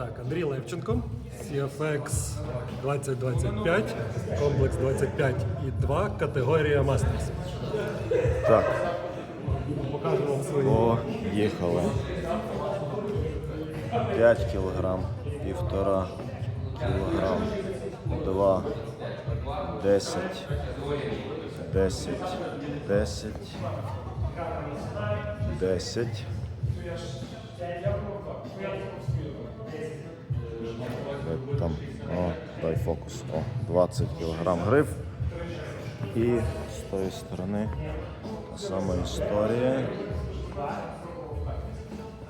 Так, Андрій Левченко, CFX 2025, комплекс 25 і 2, категорія Masters. Так, Покажу вам свої. поїхали. 5 кілограм, півтора кілограм, 2, 10, 10, 10, 10. Де Там, о, дай фокус. О, 20 кілограм гриф. І з тої сторони та сама історія.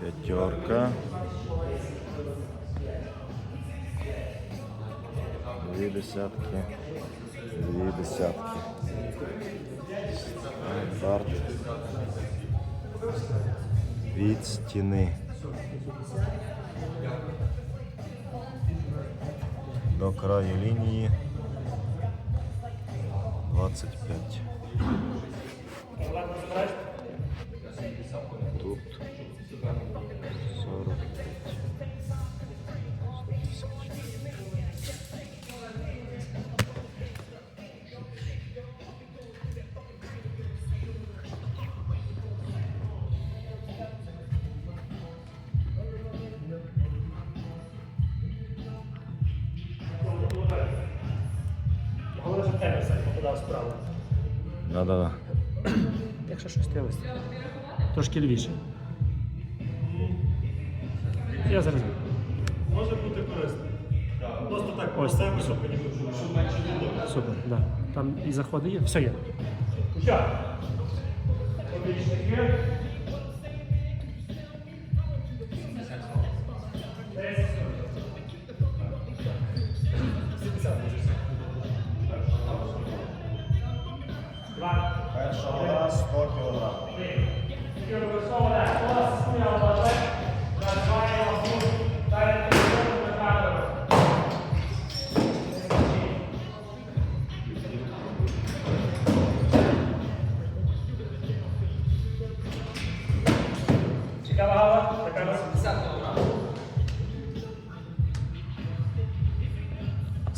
П'ятерка. Дві десятки. Дві десятки. Стандарт. Від стіни. До краю лінії 25. Все попадав справа. Да-да-да. Якщо щось ти Трошки львіше. Я зараз. Може бути корисно. Просто так Ось. себе, щоб мені Супер, да. Там і заходи є, все є. Першого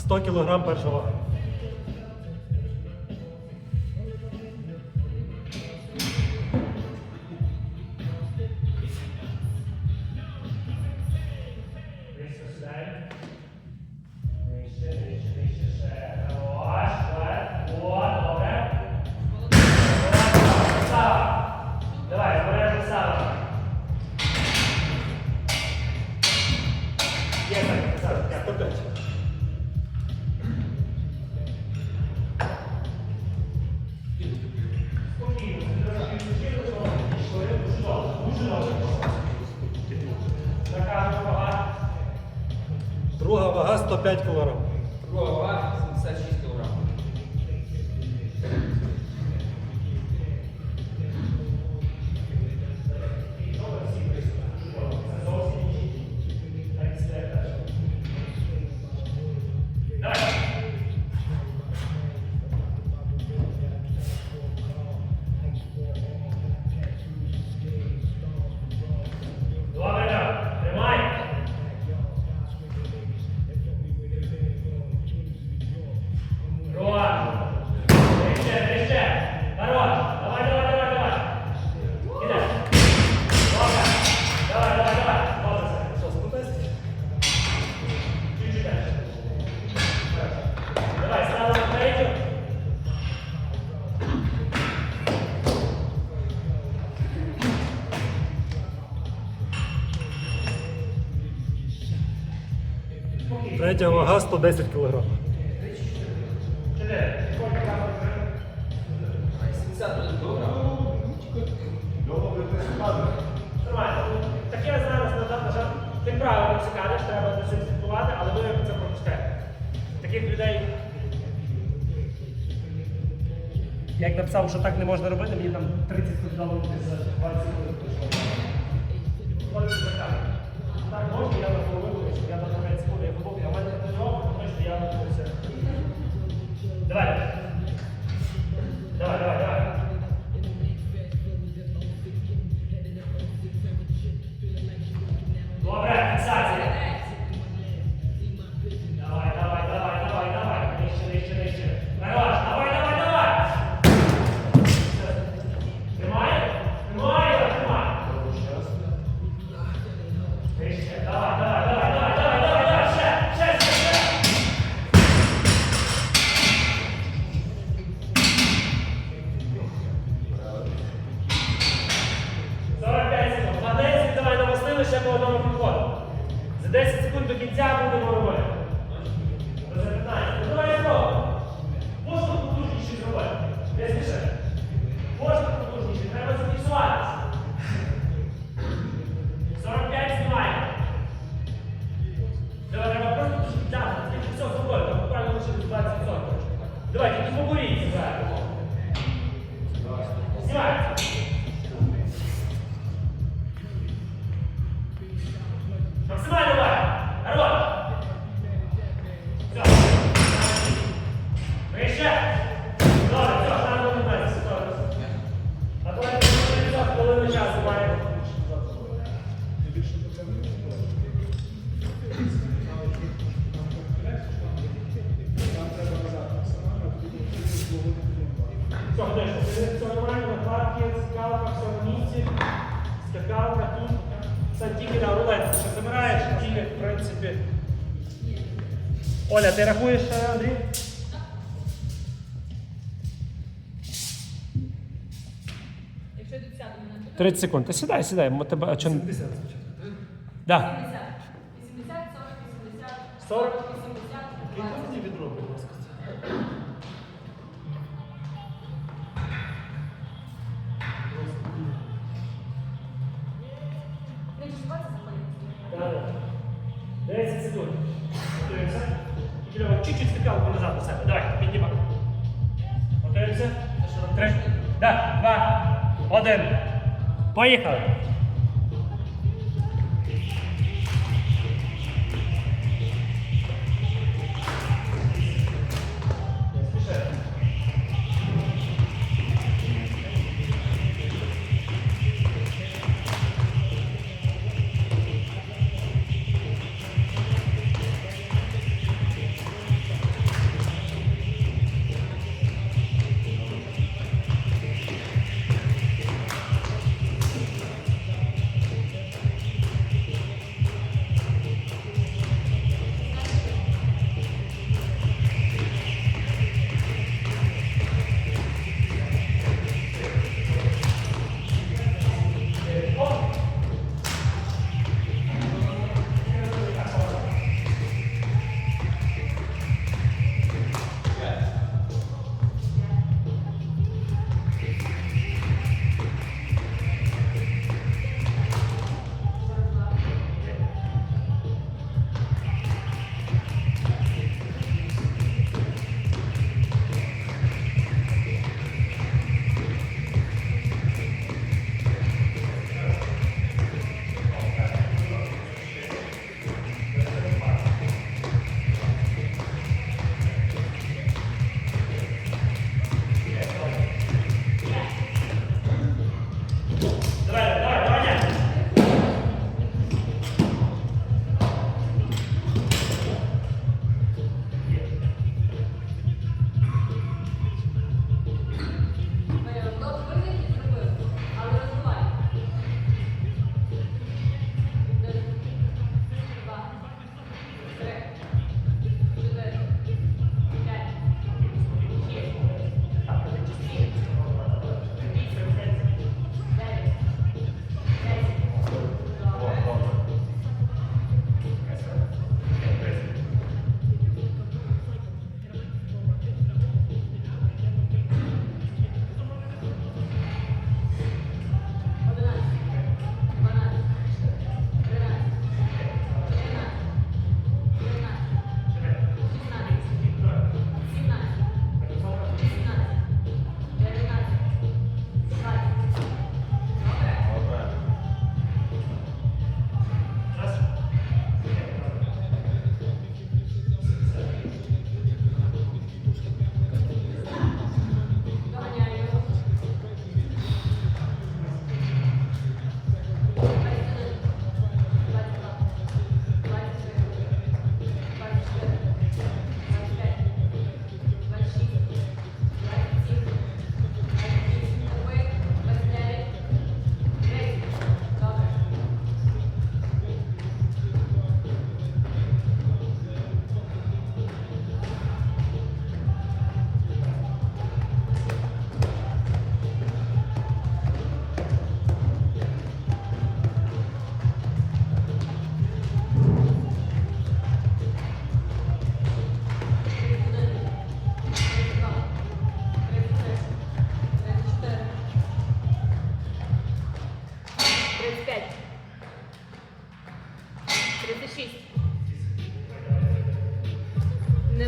100 кілограм першого. Давай, 95 кг. Рова 76 110 кг. 71 кг. Нормально. Таке зараз на на жаль, ти правильно все кажеш, треба за цим слідкувати, але ви це пропускаєте. Таких людей. Як написав, що так не можна робити, мені там 30 дало за 20 хвилин. Ходить за камеру. Так можна, я на половину, постоянно все. Давай. Давай, давай, давай. Добре, фіксація. Давай, давай, давай, давай, давай. Нижче, нижче, нижче. Хорош, давай. Все, Гнешко, все нормально, накладки, скалка, все на місці, скакалка тут. Це тільки на рулетку, що забираєш, тільки, в принципі. Оля, ти рахуєш, Андрій? Якщо йдуть сяду, мене 30 секунд. Та сідай, сідай. Ми тебе, а чим... Да. 80, 80, 40, 80, 40? 80, 20. Тільки чуть-чуть скакалку назад до себе. Давай, піднімай. Готуємося. Три. Да, два, один. Поїхали.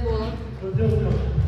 Не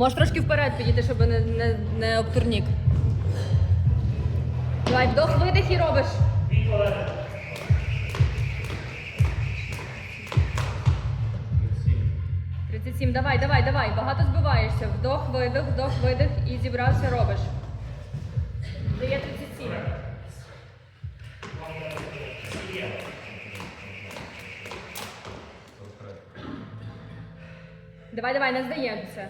Можеш трошки вперед підійти, щоб не не, не об. Давай вдох, видих і робиш. Тридцять сім. Давай, давай, давай. Багато збиваєшся. Вдох, видих, вдох, видих і зібрався, робиш. Дає 37. Давай, давай, не здаємося.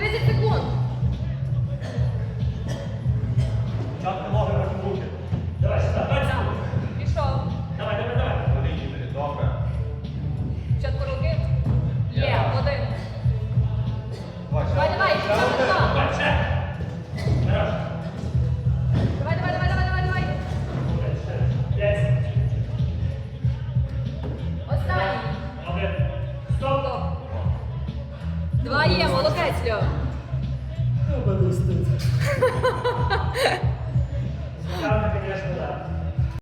30 секунд.